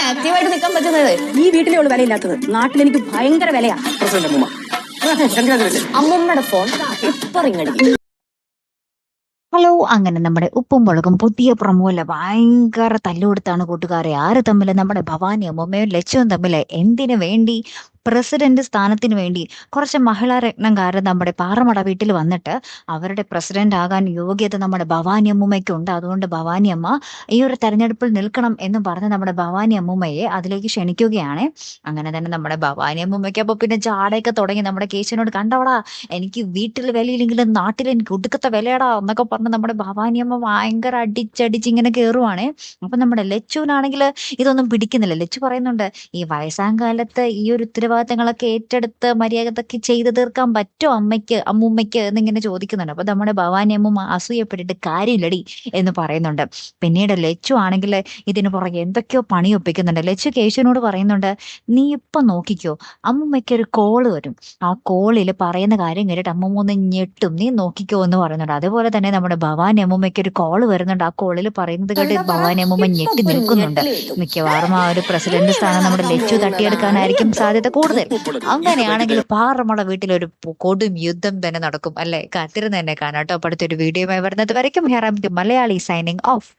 ഇങ്ങനെ ആക്റ്റീവായിട്ട് നിൽക്കാൻ പറ്റുന്നത് ഈ വീട്ടിലേ ഉള്ളു വിലയില്ലാത്തത്. നാട്ടിൽ എനിക്ക് ഭയങ്കര വിലയാ. പ്രസിഡന്റ് അമ്മൂമ്മ. കൺഗ്രാജുലേഷൻ അമ്മമ്മയുടെ ഫോൺ ഇപ്പൊ ഹലോ അങ്ങനെ നമ്മുടെ ഉപ്പും മുളകും പുതിയ പ്രമോല ഭയങ്കര തല്ലുകൊടുത്താണ് കൂട്ടുകാരെ. ആര് തമ്മിൽ നമ്മുടെ ഭവാനി അമ്മമ്മയും ലച്ചുവും തമ്മിൽ എന്തിനു വേണ്ടി പ്രസിഡന്റ് സ്ഥാനത്തിന് വേണ്ടി കുറച്ച് മഹിളാ രത്നക്കാരൻ നമ്മുടെ പാറമട വീട്ടിൽ വന്നിട്ട് അവരുടെ പ്രസിഡന്റ് ആകാൻ യോഗ്യത നമ്മുടെ ഭവാനി അമ്മൂമ്മയ്ക്കുണ്ട് അതുകൊണ്ട് ഭവാനി അമ്മ ഈ ഒരു തെരഞ്ഞെടുപ്പിൽ നിൽക്കണം എന്ന് പറഞ്ഞ് നമ്മുടെ ഭവാനി അമ്മൂമ്മയെ അതിലേക്ക് ക്ഷണിക്കുകയാണ്. അങ്ങനെ തന്നെ നമ്മുടെ ഭവാനി അമ്മൂമ്മയ്ക്ക് അപ്പൊ പിന്നെ ചാടയൊക്കെ തുടങ്ങി നമ്മുടെ കേശനോട് കണ്ടവടാ എനിക്ക് വീട്ടിൽ വിലയില്ലെങ്കിലും നാട്ടിൽ എനിക്ക് ഒടുക്കത്തെ വിലയടാ എന്നൊക്കെ പറഞ്ഞ് നമ്മുടെ ഭവാനിയമ്മ ഭയങ്കര അടിച്ചടിച്ച് ഇങ്ങനെ കയറുവാണ് അപ്പൊ നമ്മുടെ ലച്ചുവിനാണെങ്കിൽ ഇതൊന്നും പിടിക്കുന്നില്ല. ലച്ചു പറയുന്നുണ്ട് ഈ വയസ്സാം കാലത്ത് ഈ ഒരു ഉത്തരവാദിത്തങ്ങളൊക്കെ ഏറ്റെടുത്ത് മര്യാദയ്ക്ക് ചെയ്തു തീർക്കാൻ പറ്റുമോ അമ്മയ്ക്ക് അമ്മൂമ്മയ്ക്ക് എന്നിങ്ങനെ ചോദിക്കുന്നുണ്ട്. അപ്പൊ നമ്മുടെ ഭവാനി അമ്മൂമ്മ അസൂയപ്പെട്ടിട്ട് കാര്യമില്ലടി എന്ന് പറയുന്നുണ്ട്. പിന്നീട് ലച്ചു ആണെങ്കിൽ ഇതിന് പുറകെ എന്തൊക്കെയോ പണി ഒപ്പിക്കുന്നുണ്ട്. ലച്ചു കേശുവിനോട് പറയുന്നുണ്ട് നീ ഇപ്പൊ നോക്കിക്കോ അമ്മൂമ്മയ്ക്ക് ഒരു കോൾ വരും. ആ കോളിൽ പറയുന്ന കാര്യം കേട്ടിട്ട് അമ്മൂമ്മ ഒന്ന് ഞെട്ടും. നീ നോക്കിക്കോ എന്ന് പറയുന്നുണ്ട്. അതുപോലെ തന്നെ നമ്മുടെ ഭവാനി അമ്മൂമ്മയ്ക്ക് ഒരു കോൾ വരുന്നുണ്ട്. ആ കോളിൽ പറയുന്നത് കേട്ട് ഭവാനി അമ്മൂമ്മ ഞെട്ടി നിൽക്കുന്നുണ്ട്. മിക്കവാറും ആ ഒരു പ്രസിഡന്റ് സ്ഥാനം നമ്മുടെ ലച്ചു തട്ടിയെടുക്കാനായിരിക്കും സാധ്യത കൂടുതൽ. അങ്ങനെയാണെങ്കിൽ പാറമുള വീട്ടിൽ ഒരു കൊടും യുദ്ധം തന്നെ നടക്കും. അല്ലെ? കാത്തിരുന്ന് തന്നെ കാണാട്ടോ. അടുത്തൊരു വീഡിയോയുമായി വരുന്നത് വരയ്ക്കും. ഹെറാമിക്ക് മലയാളി സൈനിങ് ഓഫ്